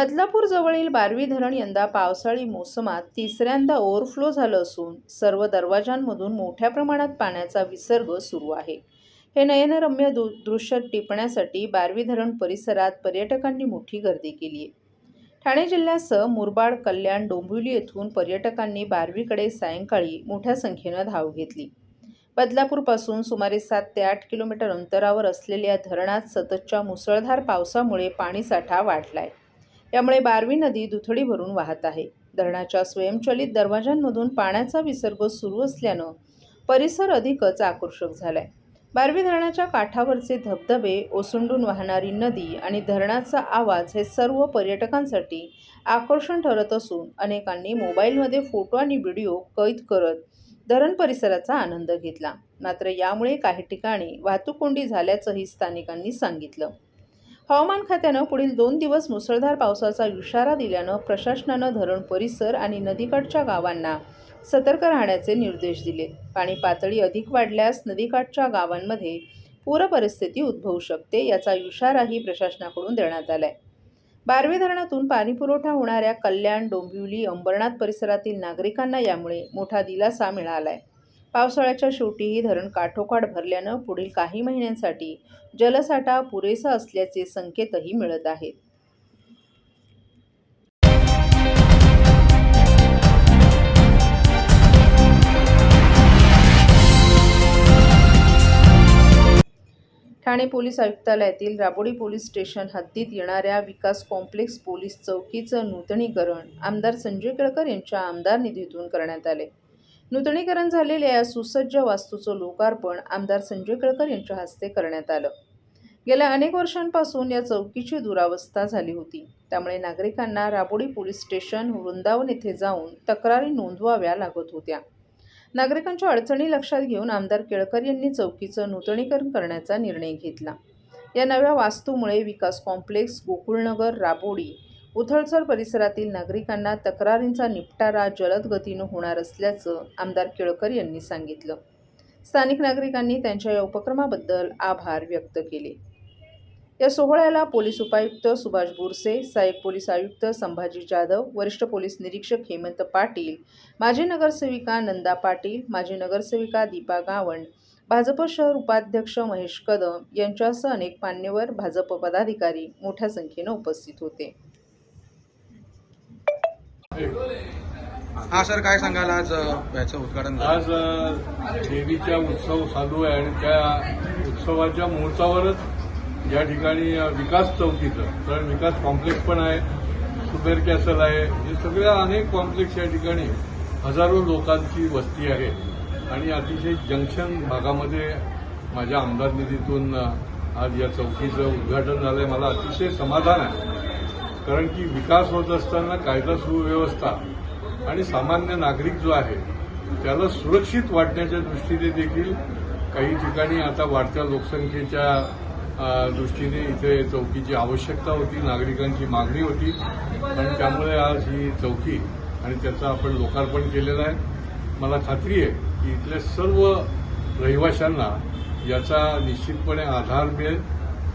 बदलापूर जवळील बारवी धरण यंदा पावसाळी मोसमात तिसऱ्यांदा ओव्हरफ्लो झालं असून सर्व दरवाजांमधून मोठ्या प्रमाणात पाण्याचा विसर्ग सुरू आहे. हे नयनरम्य दु दृश्य टिपण्यासाठी बारवी धरण परिसरात पर्यटकांनी मोठी गर्दी केली आहे ठाणे जिल्ह्यासह मुरबाड कल्याण डोंबिवली येथून पर्यटकांनी बारवीकडे सायंकाळी मोठ्या संख्येनं धाव घेतली. बदलापूरपासून सुमारे सात ते आठ किलोमीटर अंतरावर असलेल्या धरणात सततच्या मुसळधार पावसामुळे पाणीसाठा वाढलाय. यामुळे बारवी नदी दुथडी भरून वाहत आहे. धरणाच्या स्वयंचलित दरवाजांमधून पाण्याचा विसर्ग सुरू असल्यानं परिसर अधिकच आकर्षक झालाय. बारवी धरणाच्या काठावरचे धबधबे ओसंडून वाहणारी नदी आणि धरणाचा आवाज हे सर्व पर्यटकांसाठी आकर्षण ठरत असून अनेकांनी मोबाईलमध्ये फोटो आणि व्हिडिओ कैद करत धरण परिसराचा आनंद घेतला. मात्र यामुळे काही ठिकाणी वाहतूक कोंडी झाल्याचंही स्थानिकांनी सांगितलं. हवामान खात्यानं पुढील दोन दिवस मुसळधार पावसाचा इशारा दिल्यानं प्रशासनानं धरण परिसर आणि नदीकाठच्या गावांना सतर्क राहण्याचे निर्देश दिले. पाणी पातळी अधिक वाढल्यास नदीकाठच्या गावांमध्ये पूर परिस्थिती उद्भवू शकते याचा इशाराही प्रशासनाकडून देण्यात आलाय. बारवे धरणातून पाणीपुरवठा होणाऱ्या कल्याण डोंबिवली अंबरनाथ परिसरातील नागरिकांना यामुळे मोठा दिलासा मिळाला आहे पावसाळ्याच्या शेवटीही धरण काठोकाठ भरल्यानं पुढील काही महिन्यांसाठी जलसाठा पुरेसा असल्याचे संकेतही मिळत आहेत. ठाणे पोलीस आयुक्तालयातील राबोडी पोलीस स्टेशन हद्दीत येणाऱ्या विकास कॉम्प्लेक्स पोलीस चौकीचं नूतनीकरण आमदार संजय केळकर यांच्या आमदार निधीतून करण्यात आले. नूतनीकरण झालेल्या या सुसज्ज वास्तूचं लोकार्पण आमदार संजय केळकर यांच्या हस्ते करण्यात आलं. गेल्या अनेक वर्षांपासून या चौकीची दुरावस्था झाली होती. त्यामुळे नागरिकांना राबोडी पोलीस स्टेशन वृंदावन येथे जाऊन तक्रारी नोंदवाव्या लागत होत्या. नागरिकांच्या अडचणी लक्षात घेऊन आमदार केळकर यांनी चौकीचं नूतनीकरण करण्याचा निर्णय घेतला. या नव्या वास्तूमुळे विकास कॉम्प्लेक्स गोकुळनगर राबोडी उथळसर परिसरातील नागरिकांना तक्रारींचा निपटारा जलद गतीनं होणार असल्याचं आमदार केळकर यांनी सांगितलं. स्थानिक नागरिकांनी त्यांच्या या उपक्रमाबद्दल आभार व्यक्त केले. या सोहळ्याला पोलीस उपायुक्त सुभाष बुरसे सहाय्यक पोलीस आयुक्त संभाजी जाधव वरिष्ठ पोलीस निरीक्षक हेमंत पाटील माजी नगरसेविका नंदा पाटील माजी नगरसेविका दीपा गावंड भाजप शहर उपाध्यक्ष महेश कदम यांच्यासह अनेक मान्यवर भाजप पदाधिकारी मोठ्या संख्येनं उपस्थित होते. हा सर काय सांगाल आज याचं उद्घाटन आज देवीचा उत्सव चालू आहे आणि त्या उत्सवाच्या मुहूर्तावरच या ठिकाणी विकास चौकीचं तर विकास कॉम्प्लेक्स पण आहे सुपेर कॅसल आहे हे सगळ्या अनेक कॉम्प्लेक्स या ठिकाणी हजारो लोकांची वस्ती आहे. आणि अतिशय जंक्शन भागामध्ये माझ्या आमदार निधीतून आज या चौकीचं उद्घाटन झालंय. मला अतिशय समाधान आहे. कारण की विकास होत असताना कायदा सुव्यवस्था आणि सामान्य नागरिक जो आहे त्याला सुरक्षित वाटण्याच्या दृष्टीने देखील काही ठिकाणी आता वाढत्या लोकसंख्येच्या दृष्टीने इथे चौकीची आवश्यकता होती नागरिकांची मागणी होती. आणि त्यामुळे आज ही चौकी आणि त्याचं आपण लोकार्पण केलेलं आहे. मला खात्री आहे की इथल्या सर्व रहिवाशांना याचा निश्चितपणे आधार मिळेल.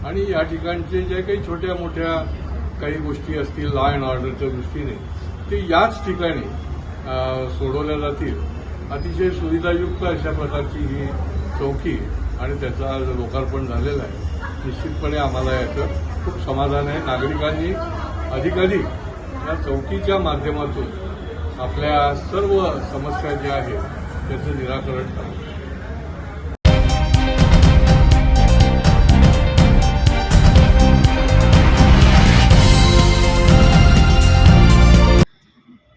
आणि या ठिकाणचे जे काही छोट्या मोठ्या काही गोष्टी असतील लॉ अँड ऑर्डरच्या दृष्टीने ते याच ठिकाणी सोडवल्या जातील. अतिशय सुविधायुक्त अशा प्रकारची ही चौकी आणि त्याचं आज लोकार्पण झालेलं आहे निश्चितपणे आम्हाला याचं खूप समाधान आहे. नागरिकांनी अधिकाधिक या चौकीच्या माध्यमातून आपल्या सर्व समस्या ज्या आहेत त्याचं निराकरण करावं.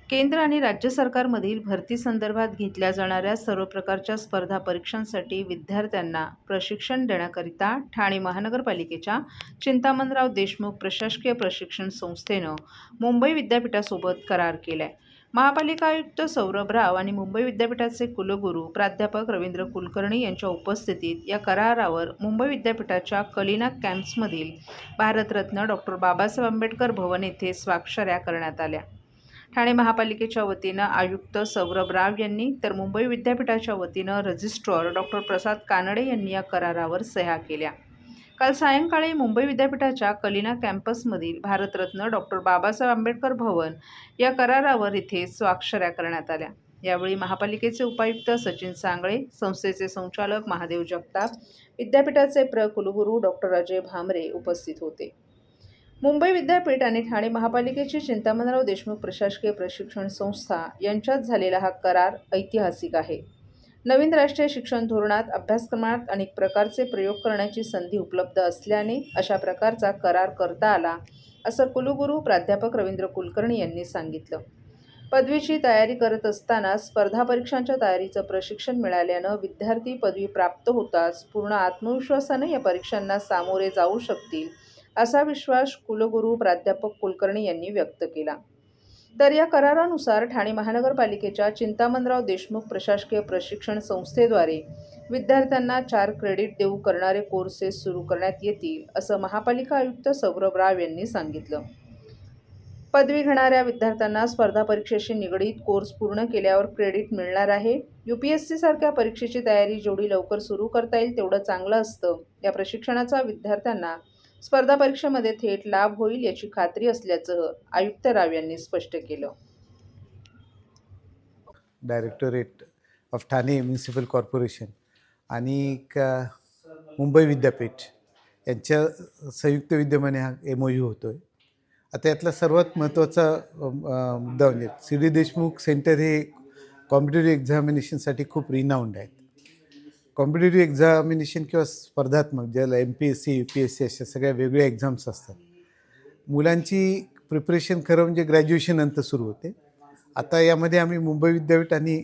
केंद्र आणि राज्य सरकारमधील भरती संदर्भात घेतल्या जाणाऱ्या सर्व प्रकारच्या स्पर्धा परीक्षांसाठी विद्यार्थ्यांना प्रशिक्षण देण्याकरिता ठाणे महानगरपालिकेच्या चिंतामणराव देशमुख प्रशासकीय प्रशिक्षण संस्थेनं मुंबई विद्यापीठासोबत करार केलाय. महापालिका आयुक्त सौरभ राव आणि मुंबई विद्यापीठाचे कुलगुरू प्राध्यापक रवींद्र कुलकर्णी यांच्या उपस्थितीत या करारावर मुंबई विद्यापीठाच्या कलिना कॅम्प्समधील भारतरत्न डॉक्टर बाबासाहेब आंबेडकर भवन येथे स्वाक्षऱ्या करण्यात आल्या. ठाणे महापालिकेच्या वतीनं आयुक्त सौरभ राव यांनी तर मुंबई विद्यापीठाच्या वतीनं रजिस्ट्रॉर डॉक्टर प्रसाद कानडे यांनी या करारावर सह्या केल्या. काल सायंकाळी मुंबई विद्यापीठाच्या कलिना कॅम्पसमधील भारतरत्न डॉक्टर बाबासाहेब आंबेडकर भवन या करारावर इथे स्वाक्षऱ्या करण्यात आल्या. यावेळी महापालिकेचे उपायुक्त सचिन सांगळे संस्थेचे संचालक महादेव जगताप विद्यापीठाचे प्र कुलगुरू डॉक्टर अजय भामरे उपस्थित होते. मुंबई विद्यापीठ आणि ठाणे महापालिकेची चिंतामणराव देशमुख प्रशासकीय प्रशिक्षण संस्था यांच्यात झालेला हा करार ऐतिहासिक आहे. नवीन राष्ट्रीय शिक्षण धोरणात अभ्यासक्रमात अनेक प्रकारचे प्रयोग करण्याची संधी उपलब्ध असल्याने अशा प्रकारचा करार करता आला असं कुलगुरू प्राध्यापक रवींद्र कुलकर्णी यांनी सांगितलं. पदवीची तयारी करत असताना स्पर्धा परीक्षांच्या तयारीचं प्रशिक्षण मिळाल्यानं विद्यार्थी पदवी प्राप्त होताच पूर्ण आत्मविश्वासाने या परीक्षांना सामोरे जाऊ शकतील असा विश्वास कुलगुरू प्राध्यापक कुलकर्णी यांनी व्यक्त केला. तर या करारानुसार ठाणे महानगरपालिकेच्या चिंतामणराव देशमुख प्रशासकीय प्रशिक्षण संस्थेद्वारे विद्यार्थ्यांना चार क्रेडिट देऊ करणारे कोर्सेस सुरू करण्यात येतील असं महापालिका आयुक्त सौरभ राव यांनी सांगितलं. पदवी घेणाऱ्या विद्यार्थ्यांना स्पर्धा परीक्षेशी निगडीत कोर्स पूर्ण केल्यावर क्रेडिट मिळणार आहे. यू पी एस सी सारख्या परीक्षेची तयारी जेवढी लवकर सुरू करता येईल तेवढं चांगलं असतं. या प्रशिक्षणाचा विद्यार्थ्यांना स्पर्धा परीक्षेमध्ये थेट लाभ होईल याची खात्री असल्याचं आयुक्त राव यांनी स्पष्ट केलं. Directorate of Thane municipal corporation आणि मुंबई विद्यापीठ यांच्या संयुक्त विद्यमाने हा एम ओ यू होतो आहे आता यातला सर्वात महत्त्वाचा मुद्दा म्हणजे सी डी देशमुख सेंटर हे कॉम्पिटेटिव्ह एक्झामिनेशनसाठी खूप रिनाऊंड आहे कॉम्पिटेटिव्ह एक्झामिनेशन किंवा स्पर्धात्मक ज्याला M P S C U P S C अशा सगळ्या वेगळ्या एक्झाम्स असतात. मुलांची प्रिपरेशन खरं म्हणजे ग्रॅज्युएशन नंतर सुरू होते. आता यामध्ये आम्ही मुंबई विद्यापीठ आणि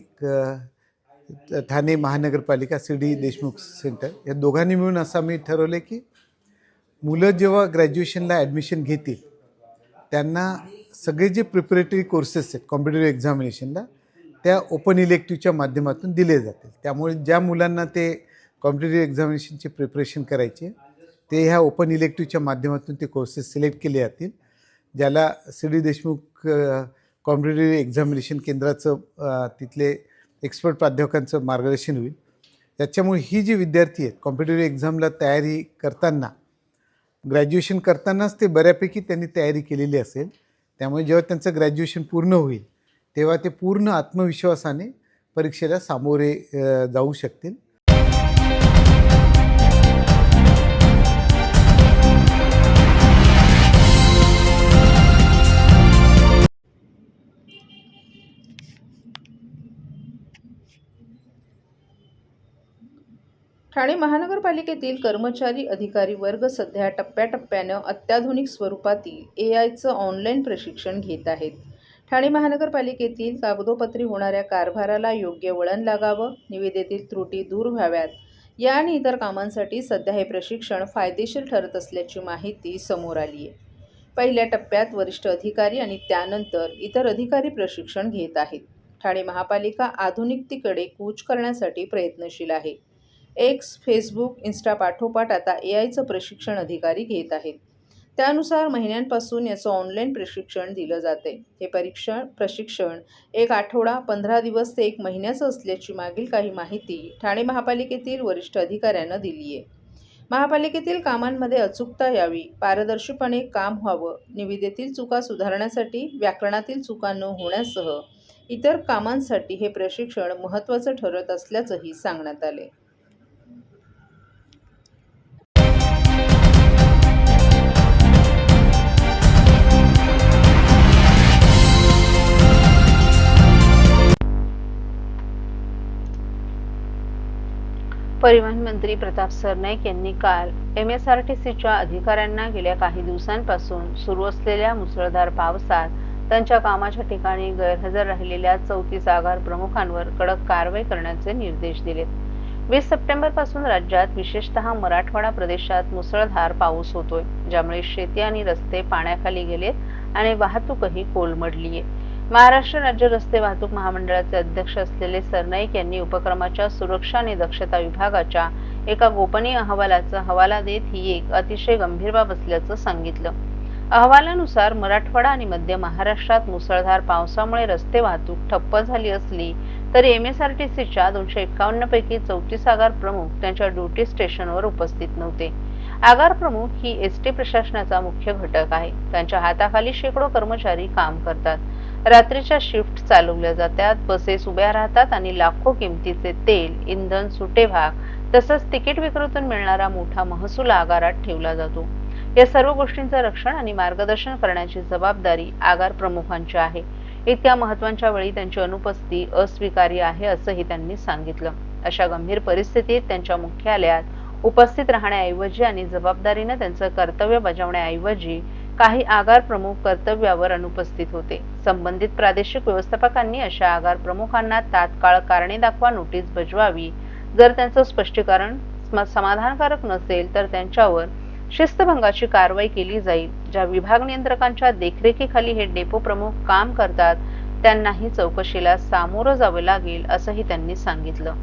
ठाणे महानगरपालिका सी डी देशमुख सेंटर या दोघांनी मिळून असं आम्ही ठरवलं की मुलं जेव्हा ग्रॅज्युएशनला ॲडमिशन घेतील त्यांना सगळे जे प्रिपरेटरी कोर्सेस आहेत कॉम्पिटेटिव्ह एक्झामिनेशनला त्या ओपन इलेक्टिव्हच्या माध्यमातून दिले जातील. त्यामुळे ज्या मुलांना ते कॉम्पिटेटिव्ह एक्झामिनेशनची प्रिपरेशन करायची ते ह्या ओपन इलेक्टिव्हच्या माध्यमातून ते कोर्सेस सिलेक्ट केले जातील. ज्याला C D Deshmukh competitive examination केंद्राचं तिथले एक्सपर्ट प्राध्यापकांचं मार्गदर्शन होईल. त्याच्यामुळे ही जी विद्यार्थी आहेत कॉम्पिटेटिव्ह एक्झामला तयारी करताना ग्रॅज्युएशन करतानाच ते बऱ्यापैकी त्यांनी तयारी केलेली असेल. त्यामुळे जेव्हा त्यांचं ग्रॅज्युएशन पूर्ण होईल तेव्हा ते पूर्ण आत्मविश्वासाने परीक्षेला सामोरे जाऊ शकतील. ठाणे महानगरपालिकेतील कर्मचारी अधिकारी वर्ग सध्या टप्प्याटप्प्यानं अत्याधुनिक स्वरूपातील ए आयचं ऑनलाईन प्रशिक्षण घेत आहेत. ठाणे महानगरपालिकेतील कागदोपत्री होणाऱ्या कारभाराला योग्य वळण लागावं निविदेतील त्रुटी दूर व्हाव्यात. या आणि इतर कामांसाठी सध्या हे प्रशिक्षण फायदेशीर ठरत असल्याची माहिती समोर आली आहे. पहिल्या टप्प्यात वरिष्ठ अधिकारी आणि त्यानंतर इतर अधिकारी प्रशिक्षण घेत आहेत. ठाणे महापालिका आधुनिकतेकडे कूच करण्यासाठी प्रयत्नशील आहे. एक्स फेसबुक इन्स्टा पाठोपाठ आता ए आयचं प्रशिक्षण अधिकारी घेत आहेत. त्यानुसार महिन्यांपासून याचं ऑनलाईन प्रशिक्षण दिलं जाते. हे परीक्षण प्रशिक्षण एक आठवडा पंधरा दिवस ते एक महिन्याचं असल्याची मागील काही माहिती ठाणे महापालिकेतील वरिष्ठ अधिकाऱ्यांना दिली आहे. महापालिकेतील कामांमध्ये अचूकता यावी पारदर्शीपणे काम व्हावं निविदेतील चुका सुधारण्यासाठी व्याकरणातील चुका न होण्यासह इतर कामांसाठी हे प्रशिक्षण महत्त्वाचं ठरत असल्याचंही सांगण्यात आले परिवहन मंत्री प्रताप सरनाईक यांनी काल एम एस आर टी सीच्या अधिकाऱ्यांना गेल्या काही दिवसांपासून सुरू असलेल्या मुसळधार पावसात त्यांच्या कामाच्या ठिकाणी गैरहजर राहिलेल्या चौतीस आगार प्रमुखांवर कडक कारवाई करण्याचे निर्देश दिलेत वीस सप्टेंबरपासून राज्यात विशेषतः मराठवाडा प्रदेशात मुसळधार पाऊस होतोय ज्यामुळे शेती आणि रस्ते पाण्याखाली गेलेत आणि वाहतूकही कोलमडलीये. महाराष्ट्र राज्य रस्ते वाहतूक महामंडळाचे अध्यक्ष असलेले सरनाईक यांनी उपक्रमाच्या सुरक्षा आणि दक्षता विभागाच्या एका गोपनीय अहवालाचा हवाला देत ही एक अतिशय गंभीर बाब असल्याचं सांगितलं. अहवालानुसार मराठवाडा आणि मध्य महाराष्ट्रात मुसळधार पावसामुळे रस्ते वाहतूक ठप्प झाली असली तरी सीच्या दोनशे एकावन्न पैकी चौतीस आगार प्रमुख त्यांच्या ड्युटी स्टेशनवर उपस्थित नव्हते. आगार प्रमुख ही एस टी प्रशासनाचा मुख्य घटक आहे. त्यांच्या हाताखाली शेकडो कर्मचारी काम करतात. रात्रीच्या शिफ्ट चालवल्या जातात. बसेस उभ्या राहतात आणि लाखो किमतीचे तेल इंधन सुटे भाग तसंच तिकीट विक्रीतून मिळणारा मोठा महसूल आगारात ठेवला जातो. या सर्व गोष्टींचं रक्षण आणि मार्गदर्शन करण्याची जबाबदारी आगार प्रमुखांची आहे. इतक्या महत्त्वाच्या वेळी त्यांची अनुपस्थिती अस्वीकार्य आहे असंही त्यांनी सांगितलं. अशा गंभीर परिस्थितीत त्यांच्या मुख्यालयात उपस्थित राहण्याऐवजी आणि जबाबदारीनं त्यांचं कर्तव्य बजावण्याऐवजी काही आगार प्रमुख कर्तव्यावर अनुपस्थित होते. संबंधित प्रादेशिक व्यवस्थापकांनी अशा आगार प्रमुखांना तात्काळ कारणे दाखवा नोटीस बजवावी. जर त्यांचं स्पष्टीकरण समाधानकारक नसेल तर त्यांच्यावर शिस्तभंगाची कारवाई केली जाईल ज्या विभाग नियंत्रकांच्या देखरेखीखाली हे डेपो प्रमुख काम करतात त्यांनाही चौकशीला सामोरं जावं लागेल असंही त्यांनी सांगितलं.